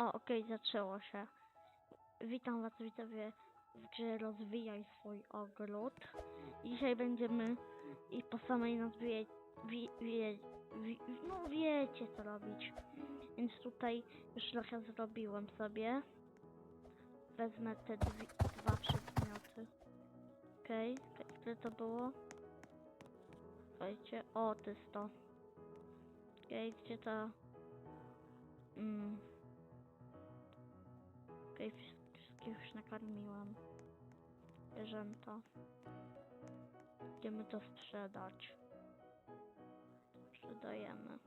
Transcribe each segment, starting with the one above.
O, okej, zaczęło się. Witam was widzowie w grze Rozwijaj swój ogród. Dzisiaj będziemy i po samej nazwie wie, wie, wie, no wiecie co robić. Więc tutaj już trochę zrobiłem sobie. Wezmę te dwie, dwa przedmioty. Okej, okay. ile to było? Słuchajcie, o, to jest to. Okej, gdzie ta... Mm. Okej, wszy- wszystkich już nakarmiłam. Zwierzęta. Idziemy to sprzedać. Sprzedajemy.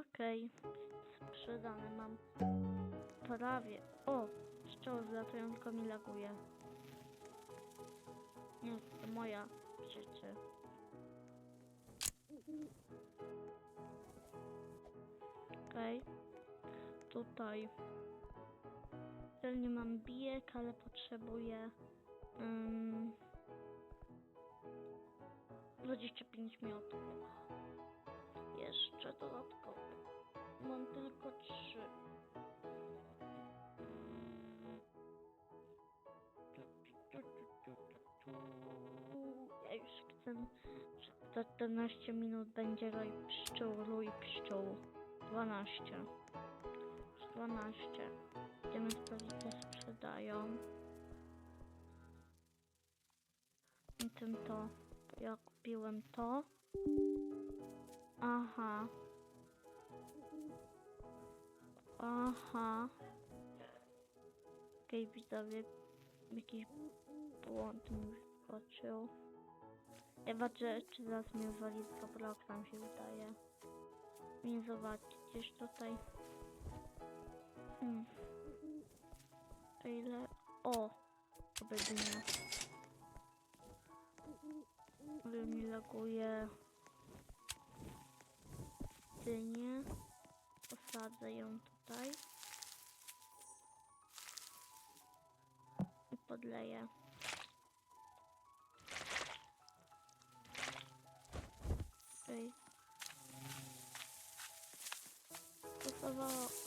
Okej, sprzedane mam prawie. O, pszczoły tylko mi laguje. Nie, to moja rzeczy. Okej. Tutaj. Celnie mam bijek, ale potrzebuję um, 25 miotów. Jeszcze dodatkowo. Mam tylko 3. Ja już chcę, że za 14 minut będzie roj pszczół, rój pszczół. 12. Już 12. Idziemy sprawdzić, co sprzedają. I tym to. Ja kupiłem to. Aha. Aha. Okej, widzowie. Jakiś błąd mi wskoczył. Ja patrzę, czy zaraz mnie wali z blok, nam się wydaje. Nie zobaczyć gdzieś tutaj. Hmm. To ile? O! Obydnie. Ale mi laguje. Dynię. Posadzę ją tutaj. I podleję. Okej. Stosowało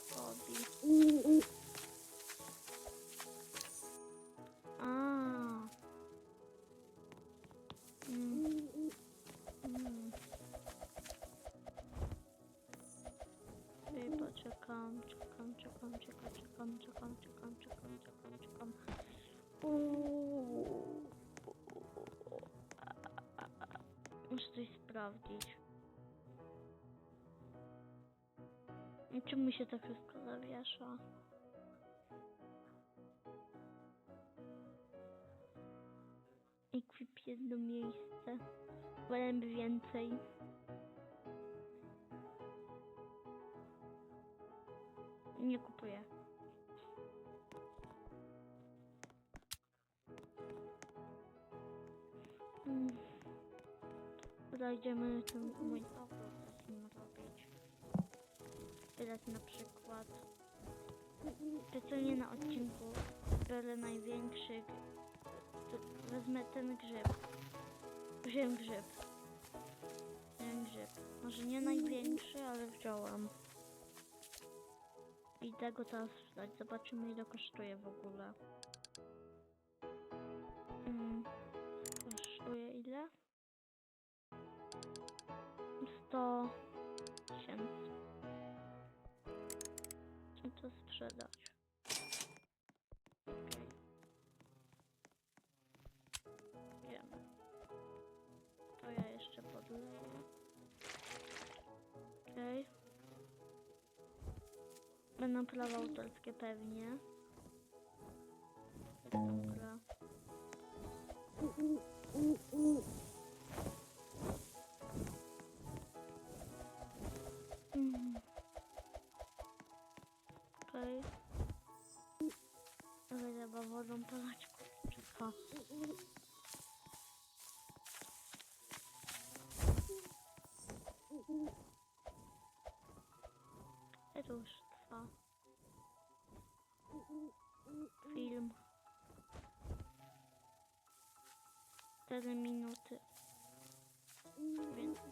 Muszę coś sprawdzić. Czemu się tak wszystko zawiesza? Equip jedno miejsce. Wolemy więcej. Nie kupuję. Zajdziemy ten mój obraz z nim robić. Teraz na przykład specjalnie na odcinku biorę największy wezmę ten grzyb. Wziąłem grzyb. Wziąłem grzyb. Może nie największy, ale wziąłem. I tego teraz sprzedać. Zobaczymy ile kosztuje w ogóle. 100 tysięcy. Chcę to sprzedać. To ja jeszcze podleję. Okej. Będą prawa autorskie pewnie. Mm. vamos pra lá, tipo, pra. É dois, tá? Film. Cada minuto. Vendo?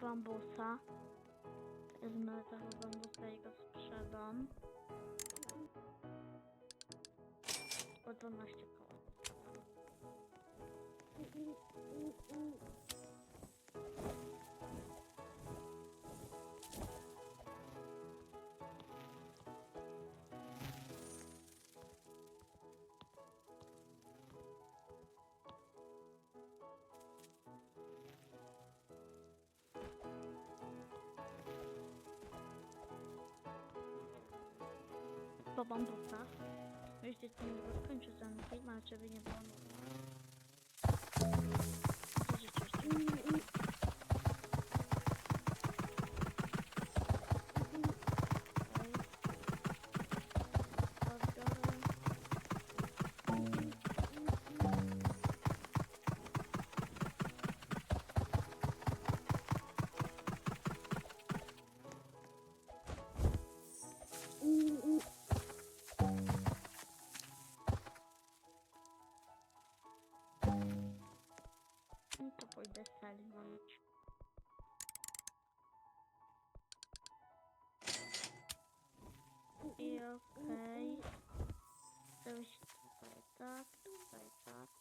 Bambusa. Wezmę tego bambusa i go sprzedam. O 12 koła. Po bambusach. Jeszcze nie mogę skończyć ten film, ale żeby nie było nudno. for the silent one. Mm-hmm. Okay, like that, like that.